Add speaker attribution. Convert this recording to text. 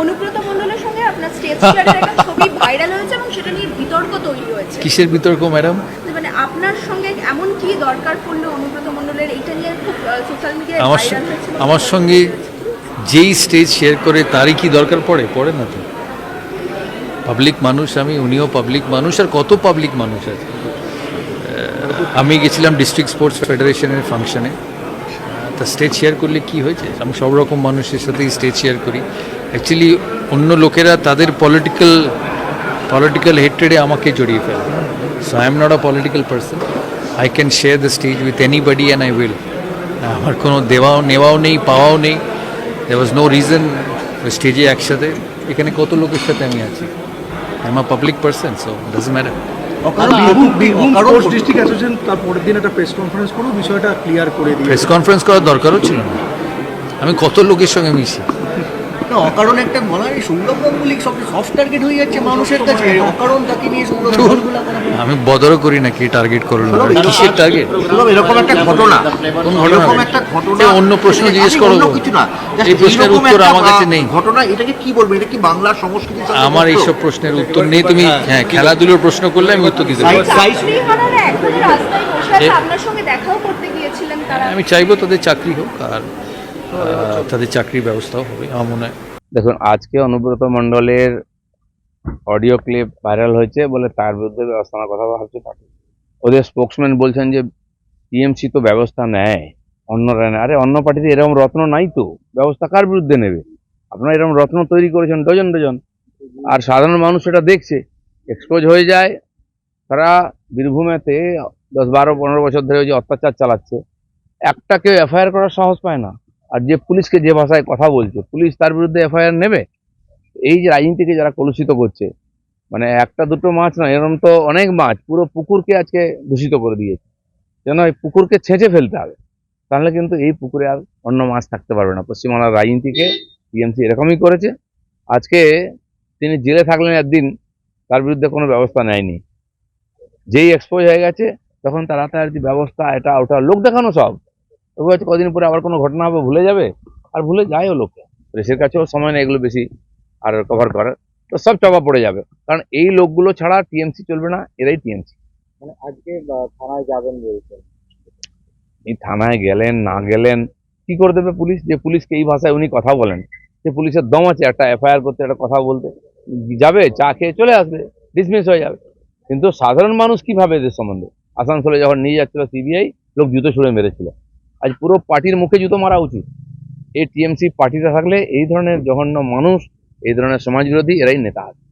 Speaker 1: অনুব্রত মণ্ডলের সঙ্গে আপনার স্টেজ শেয়ারের একটা ছবি ভাইরাল হয়েছে এবং সেটা নিয়ে বিতর্ক তৈরি হয়েছে।
Speaker 2: কিসের বিতর্ক ম্যাডাম
Speaker 1: মানে আপনার সঙ্গে এমন কি দরকার পড়ল অনুব্রত মণ্ডলের? এইটা নিয়ে খুব সোশ্যাল মিডিয়ায়
Speaker 2: আমার আমার সঙ্গে যেই স্টেজ শেয়ার করে তারই কি দরকার পড়ে? পড়ে না তো। পাবলিক মানুষ আমি উনিও পাবলিক মানুষ আর কত পাবলিক মানুষ আছে? আমি গেছিলাম ডিস্ট্রিক্ট স্পোর্টস ফেডারেশনের ফাংশনে তা স্টেজ শেয়ার করলে কি হয়েছে? আমি সব রকম মানুষের সাথেই স্টেজ শেয়ার করি। অ্যাকচুয়ালি অন্য লোকেরা তাদের পলিটিক্যাল পলিটিক্যাল হেট্রেডে আমাকে জড়িয়ে ফেলে। So I am not a political person I can share the stage with anybody and I will আমার কোনো দেওয়াও নেওয়াও নেই পাওয়াও নেই। দে ওয়াজ নো রিজন স্টেজে একসাথে। এখানে কত লোকের সাথে আমি আছি? I am a public person so does matter
Speaker 3: অকারণ বীরভূম বীরভূম ডিস্ট্রিক্ট অ্যাসোসিয়েশন তার পরের দিন একটা প্রেস কনফারেন্স করেও বিষয়টা ক্লিয়ার করে
Speaker 2: প্রেস কনফারেন্স করার দরকারও ছিল না। আমি কত লোকের সঙ্গে মিশি?
Speaker 4: না, অকারণ একটা বলা হয় সৌরভ গাঙ্গুলি সব সফট টার্গেট হয়ে যাচ্ছে মানুষের কাছে। অকারণ তাকে নিয়ে সৌরভ গাঙ্গুলি
Speaker 2: আমি বদরও করি না কি টার্গেট করল। কিসের টার্গেট
Speaker 4: এরকম একটা ঘটনা
Speaker 2: কোন ঘটনা
Speaker 4: এরকম একটা ঘটনা
Speaker 2: অন্য প্রশ্ন জিজ্ঞেস করো।
Speaker 4: কিছু না
Speaker 2: এই প্রশ্নের উত্তর আমার কাছে নেই।
Speaker 4: ঘটনা এটাকে কি বলব? এটা কি বাংলার সংস্কৃতি
Speaker 2: আমার এইসব প্রশ্নের উত্তর নেই। তুমি হ্যাঁ খেলাধুলোর প্রশ্ন করলে আমি উত্তর দিতে আমি চাইব তাদের চাকরি হোক আর তাদের চাকরির ব্যবস্থাও হবে, আমার মনে
Speaker 5: দেখুন, আজকে অনুব্রত মণ্ডলের অডিও ক্লিপ ভাইরাল হয়েছে বলে তার বিরুদ্ধে ব্যবস্থা নেওয়ার কথা ভাবছে পার্টি ওদের স্পোক্সম্যান বলছেন যে টিএমসি তো ব্যবস্থা নেয়, অন্যরা নেয়। আরে, অন্য পার্টিতে এরকম রত্ন নাই তো। ব্যবস্থা কার বিরুদ্ধে নেবে? আপনারা এরকম রত্ন তৈরি করেছেন ডজন ডজন। আর সাধারণ মানুষ সেটা দেখছে। এক্সপোজ হয়ে যায়। তারা বীরভূমেতে দশ বারো পনেরো বছর ধরে ওই যে অত্যাচার চালাচ্ছে। একটা কেউ এফআইআর করার সাহস পায় না। আর যে পুলিশকে যে ভাষায় কথা বলছে, পুলিশ তার বিরুদ্ধে এফআইআর নেবে? এই যে রাজনীতিকে যারা কলুষিত করছে মানে একটা দুটো মাছ না এরকম তো অনেক মাছ, পুরো পুকুরকে আজকে দূষিত করে দিয়েছে। যেন এই পুকুরকে ছেঁচে ফেলতে হবে, তাহলে কিন্তু এই পুকুরে আর অন্য মাছ থাকতে পারবে না। পশ্চিমবাংলার রাজনীতিকে টিএমসি এরকমই করেছে। আজকে তিনি জেলে থাকলেন একদিন, তার বিরুদ্ধে কোনো ব্যবস্থা নেয়নি। যেই এক্সপোজ হয়ে গেছে, তখন তারা তার হাতাহাতি ব্যবস্থা, এটা ওটা লোক দেখানো সব। তবু হয়তো কদিন পরে আবার কোনো ঘটনা হবে ভুলে যাবে। আর ভুলে যায়ও লোকে। প্রেসের কাছেও সময় নেই এগুলো বেশি আর কভার করার। তো সব চাপা পড়ে যাবে। কারণ এই লোকগুলো ছাড়া টিএমসি চলবে না এরাই টিএমসি।
Speaker 6: মানে আজকে থানায় যাবেন বলছেন।
Speaker 5: এই থানায় গেলেন না গেলেন কি করে দেবে পুলিশ? যে পুলিশকে এই ভাষায় উনি কথা বলেন। যে পুলিশের দম আছে একটা এফআইআর করতে একটা কথা বলতে। যাবে চা খেয়ে চলে আসবে ডিসমিস হয়ে যাবে। কিন্তু সাধারণ মানুষ কি ভাবে এদের সম্বন্ধে? আসানসোলে যখন নিয়ে যাচ্ছিল সিবিআই লোক জুতো ছুঁড়ে মেরেছিল। আজ পুরো পার্টির মুখে জুতো মারা উচিত। এই টিএমসি পার্টিতে থাকলে এই ধরনের জঘন্য মানুষ, এই ধরনের সমাজবিরোধী এরাই নেতা আছে।